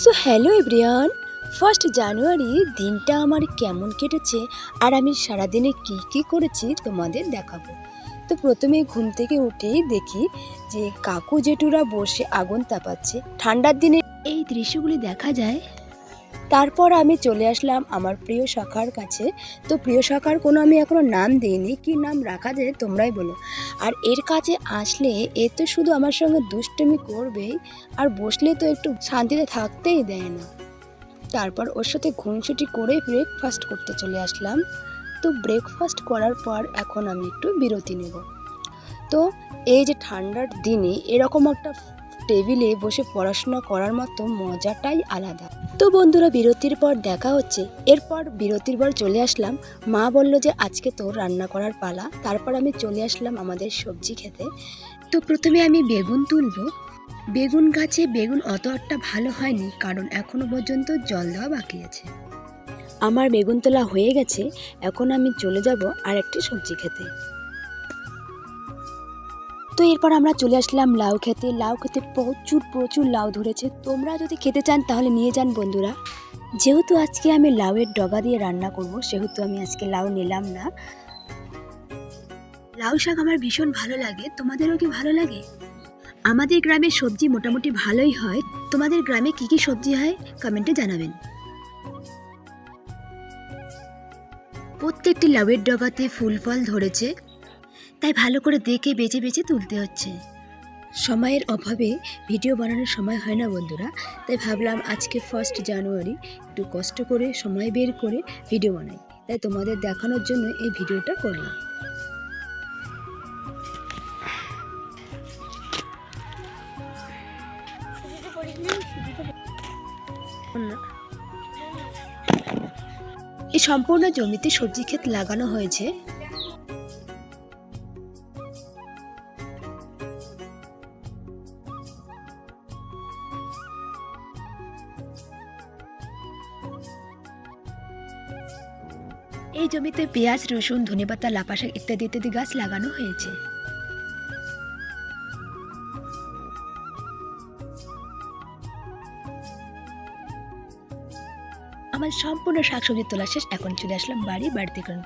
So hello everyone first January দিনটা আমার কেমন কেটেছে আর আমি সারাদিনে কী কী করেছি তোমাদের দেখাবো। তো প্রথমে ঘুম থেকে উঠেই দেখি যে কাকু জেঠুরা বসে আগুন তাপাচ্ছে। ঠান্ডার দিনে এই দৃশ্যগুলি দেখা যায় তারপর আমি চলে আসলাম আমার প্রিয় শাখার কাছে। তো প্রিয় শাখার কোনো আমি এখনও নাম দিইনি, কি নাম রাখা যায় তোমরাই বলো। আর এর কাছে আসলে এ তো শুধু আমার সঙ্গে দুষ্টুমি করবেই, আর বসলে তো একটু শান্তিতে থাকতেই দেয় না। তারপর ওর সাথে ঘুমছুটি করে ব্রেকফাস্ট করতে চলে আসলাম। তো ব্রেকফাস্ট করার পর এখন আমি একটু বিরতি নেব। তো এই যে ঠান্ডার দিনে এরকম একটা টেবিলে বসে পড়াশোনা করার মতো মজাটাই আলাদা। তো বন্ধুরা, বিরতির পর দেখা হচ্ছে। এরপর বিরতির পর চলে আসলাম। মা বলল যে, আজকে তো রান্না করার পালা। তারপর আমি চলে আসলাম আমাদের সবজি খেতে। তো প্রথমে আমি বেগুন তুলবো। বেগুন গাছে বেগুন অত একটা ভালো হয়নি, কারণ এখনও পর্যন্ত জল দেওয়া বাকি আছে। আমার বেগুন তোলা হয়ে গেছে। এখন আমি চলে যাব আর একটি সবজি খেতে। তো এরপর আমরা চলে আসলাম লাউ খেতে। লাউ খেতে প্রচুর প্রচুর লাউ ধরেছে। তোমরা যদি খেতে চান তাহলে নিয়ে যান বন্ধুরা। যেহেতু আজকে আমি লাউয়ের ডগা দিয়ে রান্না করব, সেহেতু আমি আজকে লাউ নিলাম না। লাউ শাক আমার ভীষণ ভালো লাগে। তোমাদেরও কি ভালো লাগে? আমাদের গ্রামে সবজি মোটামুটি ভালোই হয়। তোমাদের গ্রামে কি কি সবজি হয়? কমেন্টে জানাবেন। প্রত্যেকটি লাউয়ের ডগাতে ফুল ফল ধরেছে। তাই ভালো করে দেখে বেজে বেজে তুলতে হচ্ছে। সময়ের অভাবে ভিডিও বানানোর সময় হয় না বন্ধুরা, তাই ভাবলাম আজকে ফার্স্ট জানুয়ারি একটু কষ্ট করে সময় বের করে ভিডিও বানাই। তাই তোমাদের দেখানোর জন্য এই ভিডিওটা করলাম। এই সম্পূর্ণ জমিতে সবজি ক্ষেত লাগানো হয়েছে। এই জমিতে পেঁয়াজ, রসুন, ধনেপাতা লাফা শাক ইত্যাদি ইত্যাদি গাছ লাগানো হয়েছে। আমার সম্পূর্ণ শাকসবজি তোলা শেষ, এখন চলে আসলাম বাড়ি। বাড়িতে কারণ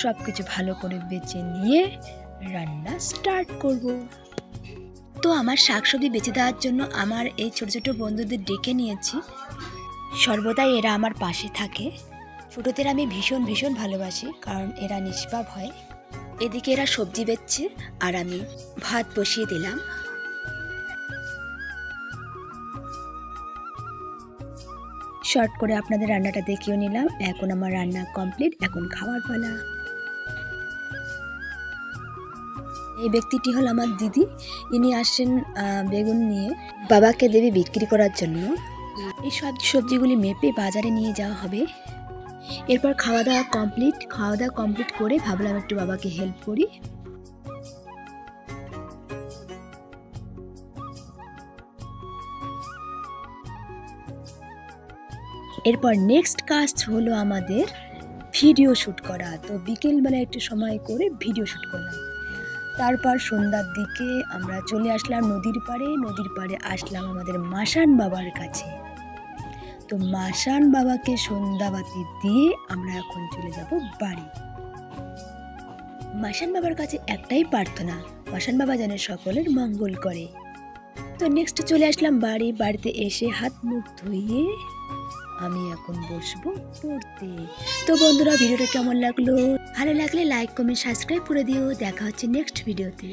সব কিছু ভালো করে বেছে নিয়ে রান্না স্টার্ট করব। তো আমার শাকসবজি বেছে দেওয়ার জন্য আমার এই ছোট ছোট বন্ধুদের ডেকে নিয়েছি। সর্বদাই এরা আমার পাশে থাকে। ছোটোদের আমি ভীষণ ভীষণ ভালোবাসি কারণ এরা নিষ্পাপ হয়। এদিকে এরা সবজি বেচছে আর আমি ভাত বসিয়ে দিলাম। শর্ট করে আপনাদের রান্নাটা দেখিয়ে নিলাম। এখন আমার রান্না কমপ্লিট এখন খাওয়ার পালা। এই ব্যক্তিটি হল আমার দিদি। ইনি আসছেন আহ, বেগুন নিয়ে। বাবাকে দেবে বিক্রি করার জন্য। এই সব সবজিগুলি মেপে বাজারে নিয়ে যাওয়া হবে। এরপর খাওয়া দাওয়া কমপ্লিট খাওয়া দাওয়া কমপ্লিট করে ভাবলাম একটু বাবাকে হেল্প করি। এরপর নেক্সট কাজ হলো আমাদের ভিডিও শ্যুট করা। তো বিকেলবেলা একটু সময় করে ভিডিও শ্যুট করলাম। তারপর সন্ধ্যার দিকে আমরা চলে আসলাম নদীর পাড়ে। নদীর পাড়ে আসলাম আমাদের মাসান বাবার কাছে। তো মাসান বাবাকে সন্ধ্যাবাতি দিয়ে আমরা এখন চলে যাব বাড়ি। মাসান বাবার কাছে একটাই প্রার্থনা মাসান বাবা যেন সকলের মঙ্গল করে। তো নেক্সট চলে আসলাম বাড়ি, বাড়িতে এসে হাত মুখ ধুয়ে আমি এখন বসবো পড়তে। তো বন্ধুরা, ভিডিওটা কেমন লাগল? ভালো লাগলে লাইক কমেন্ট সাবস্ক্রাইব করে দিও। দেখা হচ্ছে নেক্সট ভিডিওতে